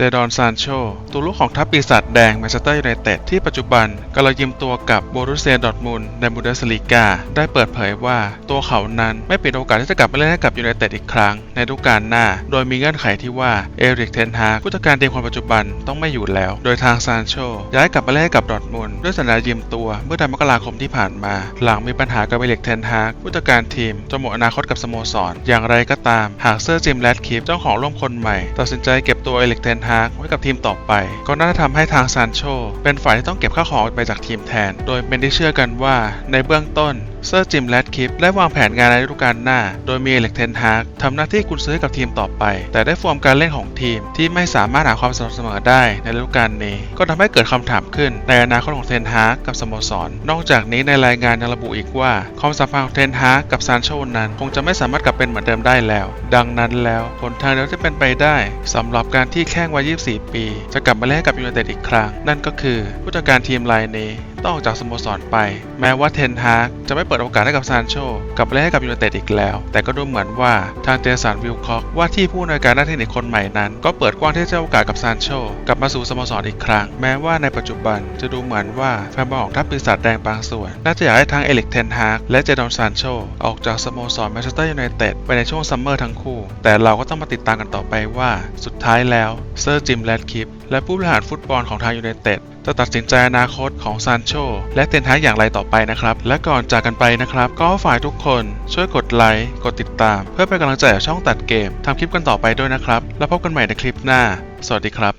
เจดอนซานโช ตัวลูกของทัพปีศาจแดงแมนเชสเตอร์ยูไนเต็ดที่ปัจจุบันกำลังยืมตัวกับโบรุสเซียดอร์ทมุนในบูเดสลีกาได้เปิดเผยว่าตัวเขานั้นไม่ปิดโอกาสที่จะกลับมาเล่นให้กับยูไนเต็ดอีกครั้งในฤดูกาลหน้า โดยมีเงื่อนไขที่ว่าเอริกเทนฮากผู้จัดการทีมคนปัจจุบันต้องไม่อยู่แล้ว โดยทางซานโชย้ายกลับมาเล่นให้กับดอร์ทมุนด้วยสัญญายืมตัวเมื่อเดือนมกราคมที่ผ่านมา หลังมีปัญหากับเอริกเทนฮากผู้จัดการทีมจนหมดอนาคตกับสโมสร อย่างไรก็ตามหากเซอร์จิมแรดคลิปเจ้าของร่วมคนใหม่ตัดสินใจเก็บตัวเอริกเทนฮากไว้กับทีมต่อไป ก็น่าจะทำให้ทางซานโชเป็นฝ่ายที่ต้องเก็บข้าของไปจากทีมแทน โดยเป็นที่เชื่อกันว่าในเบื้องต้นเซอร์จิมแรดคลิปได้วางแผนงานในฤดูกาลหน้า โดยมีเอเล็กเทนฮากทำหน้าที่กุนซื้อกับทีมต่อไป แต่ได้ฟอร์มการเล่นของทีมที่ไม่สามารถหาความสม่ำเสมอได้ในฤดูกาลนี้ ก็ทำให้เกิดคำถามขึ้นในอนาคตของเทนฮากกับสโมสร นอกจากนี้ในรายงานยังระบุอีกว่า ความสัมพันธ์ของเทนฮากกับซานโชนั้นคงจะไม่สามารถกลับเป็นเหมือนเดิมได้แล้ว ดังนั้นแล้วผลทางเดียวที่เป็นไปได้สำหรับการที่แข้งวัย 24 ปี จะกลับมาเล่นกับยูไนเต็ดอีกครั้ง นั่นก็คือผู้จัดการทีมรายนี้ ต้องออกจากสโมสรไป แม้ว่าเทนฮากจะไม่เปิดโอกาสให้กับซานโชกลับมาเล่นให้กับยูไนเต็ดอีกแล้ว แต่ก็ดูเหมือนว่าทางเจสันวิลคอกว่าที่ผู้อำนวยการด้านเทคนิคคนใหม่นั้น ก็เปิดกว้างที่จะให้โอกาสกับซานโชกลับมาสู่สโมสรอีกครั้ง แม้ว่าในปัจจุบันจะดูเหมือนว่าแฟนบอลของทัพปีศาจแดงบางส่วน น่าจะอยากให้ทั้งเอลิกเทนฮากและเจดอนซานโชออกจากสโมสรแมนเชสเตอร์ยูไนเต็ดไปในช่วงซัมเมอร์ทั้งคู่ แต่เราก็ต้องมาติดตามกันต่อไปว่า สุดท้ายแล้วเซอร์จิมแรดคิป และผู้บริหารฟุตบอลของทางยูไนเต็ดจะตัดสินใจอนาคตของซานโชและเตนฮากอย่างไรต่อไปนะครับ และก่อนจากกันไปนะครับ ก็ฝ่ายทุกคนช่วยกดไลค์ กดติดตาม เพื่อเป็นกำลังใจกับช่องตัดเกมทำคลิปกันต่อไปด้วยนะครับ แล้วพบกันใหม่ในคลิปหน้า สวัสดีครับ